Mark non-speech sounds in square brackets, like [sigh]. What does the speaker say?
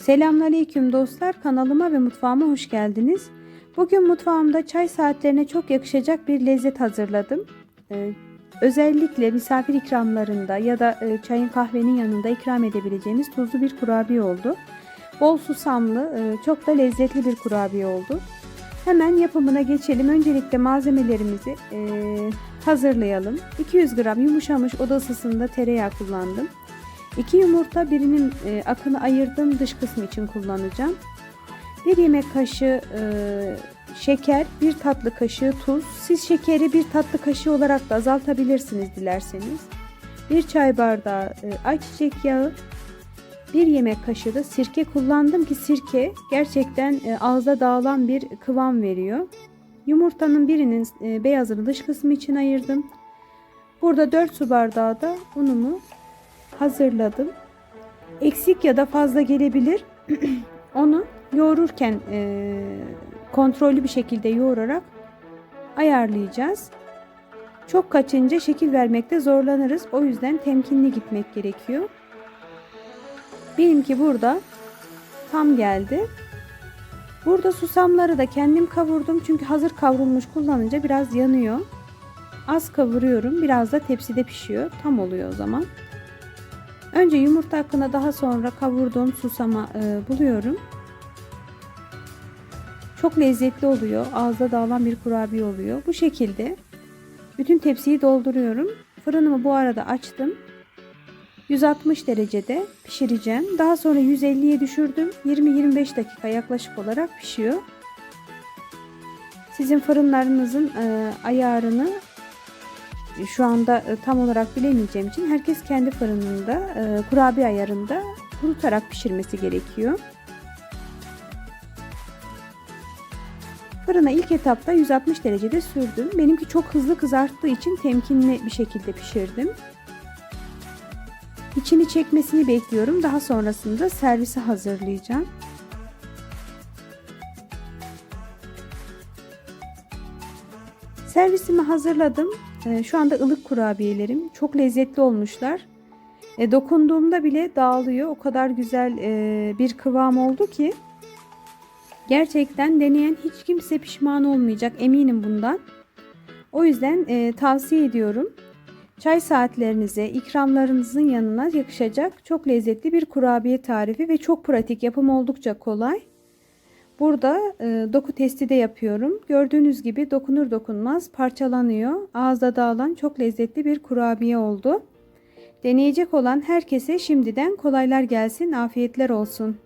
Selamünaleyküm dostlar. Kanalıma ve mutfağıma hoş geldiniz. Bugün mutfağımda çay saatlerine çok yakışacak bir lezzet hazırladım. Ee, özellikle misafir ikramlarında ya da e, çayın kahvenin yanında ikram edebileceğimiz tuzlu bir kurabiye oldu. Bol susamlı, e, çok da lezzetli bir kurabiye oldu. Hemen yapımına geçelim. Öncelikle malzemelerimizi e, hazırlayalım. 200 gram yumuşamış oda ısısında tereyağı kullandım. 2 yumurta birinin e, akını ayırdım dış kısmı için kullanacağım. 1 yemek kaşığı e, şeker, 1 tatlı kaşığı tuz. Siz şekeri 1 tatlı kaşığı olarak da azaltabilirsiniz dilerseniz. 1 çay bardağı e, ayçiçek yağı, 1 yemek kaşığı da sirke kullandım ki sirke gerçekten e, ağza dağılan bir kıvam veriyor. Yumurtanın birinin e, beyazını dış kısmı için ayırdım. Burada 4 su bardağı da unumu hazırladım. Eksik ya da fazla gelebilir. [clears throat] Onu yoğururken e, kontrollü bir şekilde yoğurarak ayarlayacağız. Çok kaçınca şekil vermekte zorlanırız. O yüzden temkinli gitmek gerekiyor. Benimki burada tam geldi. Burada susamları da kendim kavurdum. Çünkü hazır kavrulmuş kullanınca biraz yanıyor. Az kavuruyorum. Biraz da tepside pişiyor. Tam oluyor o zaman. Önce yumurta hakkında daha sonra kavurduğum susama e, buluyorum. Çok lezzetli oluyor. Ağızda dağılan bir kurabiye oluyor. Bu şekilde bütün tepsiyi dolduruyorum. Fırınımı bu arada açtım. 160 derecede pişireceğim. Daha sonra 150'ye düşürdüm. 20-25 dakika yaklaşık olarak pişiyor. Sizin fırınlarınızın e, ayarını şu anda e, tam olarak bilemeyeceğim için herkes kendi fırınında e, kurabiye ayarında kurutarak pişirmesi gerekiyor. Fırına ilk etapta 160 derecede sürdüm. Benimki çok hızlı kızarttığı için temkinli bir şekilde pişirdim. İçini çekmesini bekliyorum. Daha sonrasında servise hazırlayacağım. Servisimi hazırladım. Ee, Şu anda ılık kurabiyelerim. Çok lezzetli olmuşlar. E, dokunduğumda bile dağılıyor. O kadar güzel e, bir kıvam oldu ki. Gerçekten deneyen hiç kimse pişman olmayacak. Eminim bundan. O yüzden e, tavsiye ediyorum. Çay saatlerinize, ikramlarınızın yanına yakışacak çok lezzetli bir kurabiye tarifi ve çok pratik. Yapım oldukça kolay. Burada e, doku testi de yapıyorum. Gördüğünüz gibi dokunur dokunmaz parçalanıyor. Ağızda dağılan çok lezzetli bir kurabiye oldu. Deneyecek olan herkese şimdiden kolaylar gelsin, afiyetler olsun.